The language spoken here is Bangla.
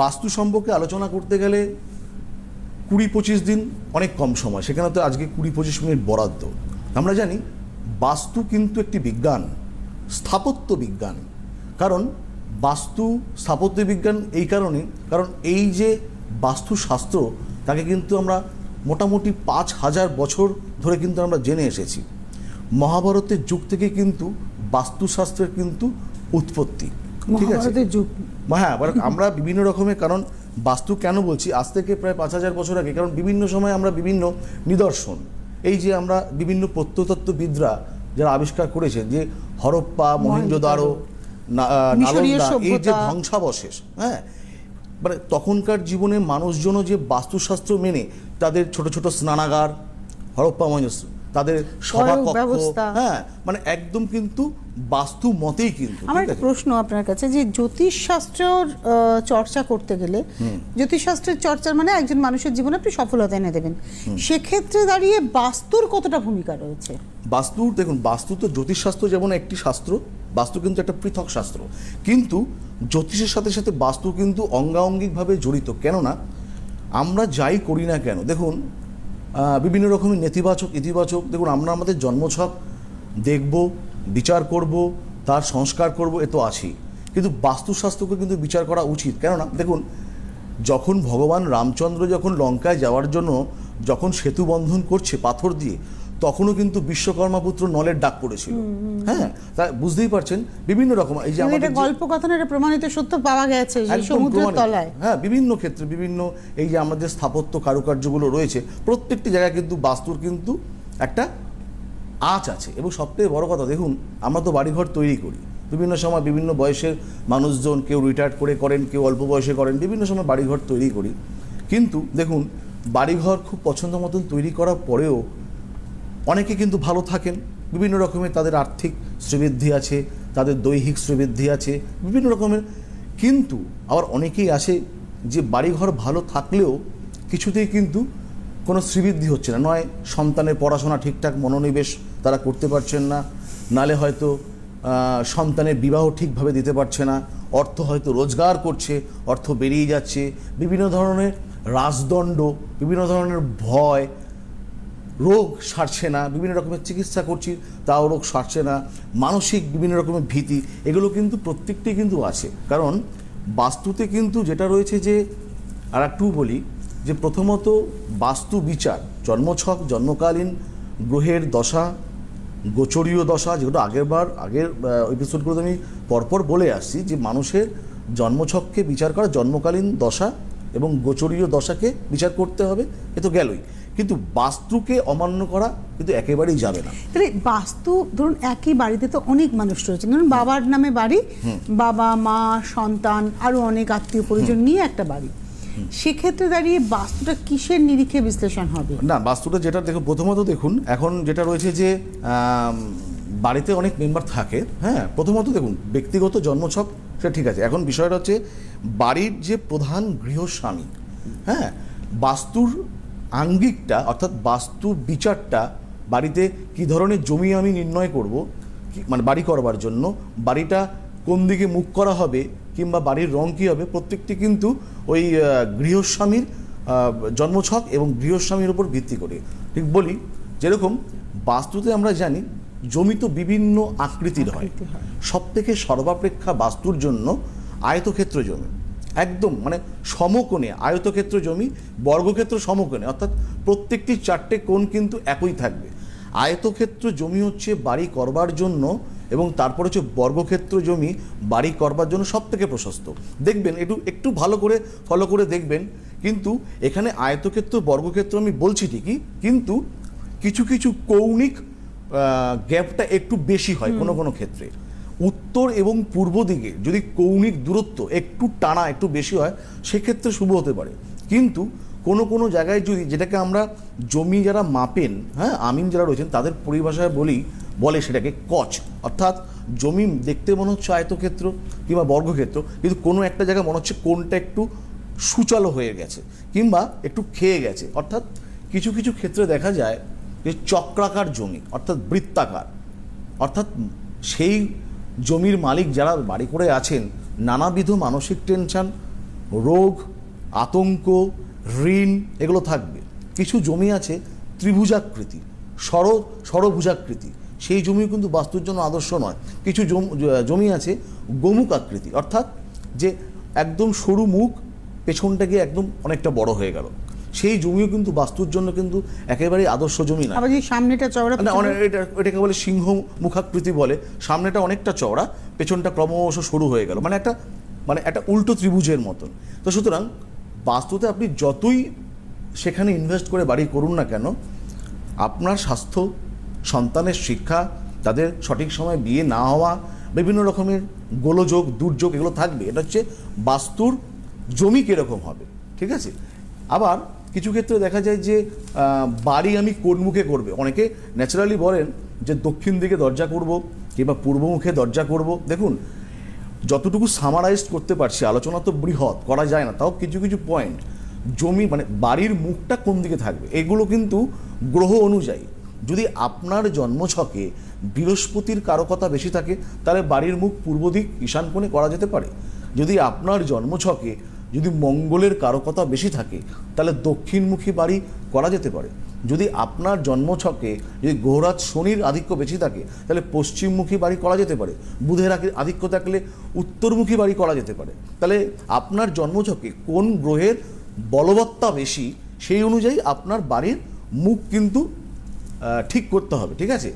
বাস্তু সম্পর্কে আলোচনা করতে গেলে কুড়ি পঁচিশ দিন অনেক কম সময়। সেখানে তো আজকে কুড়ি পঁচিশ মিনিট বরাদ্দ। আমরা জানি বাস্তু কিন্তু একটি বিজ্ঞান, স্থাপত্য বিজ্ঞান। কারণ বাস্তু, স্থাপত্য বিজ্ঞান এই কারণে, কারণ এই যে বাস্তুশাস্ত্র তাকে কিন্তু আমরা মোটামুটি পাঁচ হাজার বছর ধরে কিন্তু আমরা জেনে এসেছি। মহাভারতের যুগ থেকে কিন্তু বাস্তুশাস্ত্রের কিন্তু উৎপত্তি। ঠিক আছে। যুগ। হ্যাঁ আমরা বিভিন্ন রকমের কারণ বাস্তু কেন বলছি? আজ থেকে প্রায় পাঁচ হাজার বছর আগে কারণ বিভিন্ন সময় আমরা বিভিন্ন নিদর্শন এই যে আমরা বিভিন্ন প্রত্যতত্ত্ববিদরা যারা আবিষ্কার করেছেন যে হরপ্পা মহেঞ্জোদারো এই যে ধ্বংসাবশেষ হ্যাঁ? মানে তখনকার জীবনে মানুষজনও যে বাস্তুশাস্ত্র মেনে তাদের ছোট ছোট স্নানাগার হরপ্পা মহেঞ্জো তাদের সভাকক্ষ ব্যবস্থা। হ্যাঁ মানে একদম কিন্তু বাস্তু মতেই কিন্তু আমার একটা প্রশ্ন আপনার কাছে যে জ্যোতিষশাস্ত্রর চর্চা করতে গেলে জ্যোতিষশাস্ত্রের চর্চার মানে একজন মানুষের জীবনে আপনি সফলতা এনে দেবেন। সেক্ষেত্রে দাঁড়িয়ে বাস্তুর কতটা ভূমিকা রয়েছে? বাস্তু দেখুন বাস্তু তো জ্যোতিষশাস্ত্র যেমন একটি শাস্ত্র বাস্তু কিন্তু একটা পৃথক শাস্ত্র। কিন্তু জ্যোতিষের সাথে সাথে বাস্তু কিন্তু অঙ্গাঙ্গিকভাবে জড়িত। কেননা আমরা যাই করি না কেন দেখুন বিভিন্ন রকমের নেতিবাচক ইতিবাচক দেখুন আমরা আমাদের জন্মছক দেখব বিচার করব তার সংস্কার করব এ তো আছেই। কিন্তু বাস্তুশাস্ত্রকে কিন্তু বিচার করা উচিত। কেননা দেখুন যখন ভগবান রামচন্দ্র যখন লঙ্কায় যাওয়ার জন্য যখন সেতু বন্ধন করছে পাথর দিয়ে তখনও কিন্তু বিশ্বকর্মা পুত্র নলের ডাক পড়েছিল। হ্যাঁ তা বুঝতেই পারছেন? বিভিন্ন রকম এই যে আমাদের গল্প কথানের এটা প্রমাণিত সত্য পাওয়া গেছে সমুদ্রের তলায়। হ্যাঁ বিভিন্ন ক্ষেত্রে বিভিন্ন এই যে আমাদের স্থাপত্য কারুকার্যগুলো রয়েছে প্রত্যেকটি জায়গায় কিন্তু বাস্তুর কিন্তু একটা আঁচ আছে। এবং সবথেকে বড় কথা, দেখুন, আমরা তো বাড়িঘর তৈরি করি। বিভিন্ন সময় বিভিন্ন বয়সের মানুষজন কেউ রিটায়ার্ড করে করেন, কেউ অল্প বয়সে করেন, বিভিন্ন সময় বাড়িঘর তৈরি করি। কিন্তু, দেখুন, বাড়িঘর খুব পছন্দ মতন তৈরি করার পরেও অনেকে কিন্তু ভালো থাকেন। বিভিন্ন রকমের তাদের আর্থিক শ্রীবৃদ্ধি আছে, তাদের দৈহিক শ্রীবৃদ্ধি আছে, বিভিন্ন রকমের। কিন্তু আবার অনেকেই আসে যে বাড়িঘর ভালো থাকলেও কিছুতেই কিন্তু কোনো শ্রীবৃদ্ধি হচ্ছে না। নয়, সন্তানের পড়াশোনা ঠিকঠাক, মনোনিবেশ তারা করতে পারছেন না। নালে হয়তো সন্তানের বিবাহ ঠিকভাবে দিতে পারছে না। অর্থ হয়তো রোজগার করছে, অর্থ বেরিয়ে যাচ্ছে। বিভিন্ন ধরনের রাজদণ্ড, বিভিন্ন ধরনের ভয়, রোগ সারছে না। বিভিন্ন রকমের চিকিৎসা করছি, তাও রোগ সারছে না। মানসিক বিভিন্ন রকমের ভীতি, এগুলো কিন্তু প্রত্যেকটি কিন্তু আছে। কারণ বাস্তুতে কিন্তু যেটা রয়েছে যে, আর একটু বলি যে প্রথমত বাস্তু বিচার জন্মছক জন্মকালীন গ্রহের দশা গোচরীয় দশা যেগুলো আগের বার আগের এপিসোডগুলোতে আমি পরপর বলে আসছি যে মানুষের জন্মছককে বিচার করা জন্মকালীন দশা এবং গোচরীয় দশাকে বিচার করতে হবে এ তো গেলই। কিন্তু বাস্তুকে অমান্য করা কিন্তু একেবারেই যাবে না। তাহলে বাস্তু ধরুন একই বাড়িতে তো অনেক মানুষ রয়েছে ধরুন বাবার নামে বাড়ি বাবা মা সন্তান আরও অনেক আত্মীয় পরিজন নিয়ে একটা বাড়ি। সেক্ষেত্রে দাঁড়িয়ে বাস্তুটা কিসের নিরিখে বিশ্লেষণ হবে? না, বাস্তুটা যেটা দেখো, প্রথমত দেখুন, এখন যেটা রয়েছে যে বাড়িতে অনেক মেম্বার থাকে হ্যাঁ? প্রথমত দেখুন, ব্যক্তিগত জন্মছক সেটা ঠিক আছে। এখন বিষয়টা হচ্ছে, বাড়ির যে প্রধান গৃহস্বামী হ্যাঁ? বাস্তুর আঙ্গিকটা, অর্থাৎ বাস্তুর বিচারটা, বাড়িতে কি ধরনের জমি আমি নির্ণয় করব মানে বাড়ি করবার জন্য, বাড়িটা কোন দিকে মুখ করা হবে কিংবা বাড়ির রং কী হবে প্রত্যেকটি কিন্তু ওই গৃহস্বামীর জন্মছক এবং গৃহস্বামীর উপর ভিত্তি করে। ঠিক বলি যেরকম বাস্তুতে আমরা জানি জমি তো বিভিন্ন আকৃতির হয়। সব থেকে সর্বাপেক্ষা বাস্তুর জন্য আয়তক্ষেত্র জমি। একদম মানে সমকোণে আয়তক্ষেত্র জমি বর্গক্ষেত্র সমকোণে অর্থাৎ প্রত্যেকটি চারটে কোণ কিন্তু একই থাকবে। আয়তক্ষেত্র জমি হচ্ছে বাড়ি করবার জন্য এবং তারপর হচ্ছে বর্গক্ষেত্র জমি বাড়ি করবার জন্য সব থেকে প্রশস্ত। দেখবেন একটু একটু ভালো করে ফলো করে দেখবেন কিন্তু এখানে আয়তক্ষেত্র বর্গক্ষেত্র আমি বলছি ঠিকই কিন্তু কিছু কিছু কৌণিক গ্যাপটা একটু বেশি হয় কোনো কোনো ক্ষেত্রে। উত্তর এবং পূর্ব দিকে যদি কৌণিক দূরত্ব একটু টানা একটু বেশি হয় সেক্ষেত্রে শুভ হতে পারে। কিন্তু কোনো কোনো জায়গায় যদি যেটাকে আমরা জমি যারা মাপেন হ্যাঁ আমিন যারা রয়েছেন তাদের পরিভাষায় বলি বলে সেটাকে কচ। অর্থাৎ জমি দেখতে মনে হচ্ছে আয়তক্ষেত্র কিংবা বর্গক্ষেত্র, কিন্তু কোনো একটা জায়গায় মনে হচ্ছে কোনটা একটু সুচালো হয়ে গেছে কিংবা একটু খেয়ে গেছে। অর্থাৎ কিছু কিছু ক্ষেত্রে দেখা যায় যে চক্রাকার জমি, অর্থাৎ বৃত্তাকার, অর্থাৎ সেই জমির মালিক যারা বাড়ি করে আছেন, নানাবিধ মানসিক টেনশন, রোগ, আতঙ্ক, ঋণ এগুলো থাকবে। কিছু জমি আছে ত্রিভুজাকৃতি, সর, সরভুজাকৃতি সেই জমিও কিন্তু বাস্তুর জন্য আদর্শ নয়। কিছু জম- জমি আছে গোমুখ আকৃতি। অর্থাৎ যে একদম সরু মুখ পেছনটা গিয়ে একদম অনেকটা বড় হয়ে গেল। সেই জমিও কিন্তু বাস্তুর জন্য কিন্তু একেবারেই আদর্শ জমি না আবার সামনেটা চওড়া না অনেক এটা এটাকে বলে সিংহ মুখাকৃতি বলে। সামনেটা অনেকটা চওড়া পেছনটা ক্রমশ সরু হয়ে গেল। মানে একটা মানে একটা উল্টো ত্রিভুজের মতন। তো সুতরাং বাস্তুতে আপনি যতই সেখানে ইনভেস্ট করে বাড়ি করুন না কেন আপনার স্বাস্থ্য সন্তানের শিক্ষা, তাদের সঠিক সময় বিয়ে না হওয়া, বিভিন্ন রকমের গোলযোগ, দুর্যোগ এগুলো থাকবে। এটা হচ্ছে বাস্তুর জমি কীরকম হবে, ঠিক আছে? আবার কিছু ক্ষেত্রে দেখা যায় যে বাড়ি আমি কোন মুখে করবে? অনেকে ন্যাচারালি বলেন যে, দক্ষিণ দিকে দরজা করব কিংবা পূর্ব মুখে দরজা করব। দেখুন, যতটুকু সামারাইজ করতে পারছি, আলোচনা তো বৃহৎ, করা যায় না, তাও কিছু কিছু পয়েন্ট জমি মানে বাড়ির মুখটা কোন দিকে থাকবে? এগুলো কিন্তু গ্রহ অনুযায়ী। যদি আপনার জন্মছকে বৃহস্পতির কারকতা বেশি থাকে, তাহলে বাড়ির মুখ পূর্ব দিক ঈশান কোণে করা যেতে পারে। যদি আপনার জন্মছকে, যদি মঙ্গলের কারকতা বেশি থাকে, তাহলে দক্ষিণমুখী বাড়ি করা যেতে পারে। যদি আপনার জন্মছকে, যদি গ্রহরাজ শনির আধিক্য বেশি থাকে, তাহলে পশ্চিমমুখী বাড়ি করা যেতে পারে। বুধের আধিক্য থাকলে উত্তরমুখী বাড়ি করা যেতে পারে। তাহলে আপনার জন্মছকে কোন গ্রহের বলবত্তা বেশি, সেই অনুযায়ী আপনার বাড়ির মুখ কিন্তু ঠিক করতে হবে ঠিক আছে?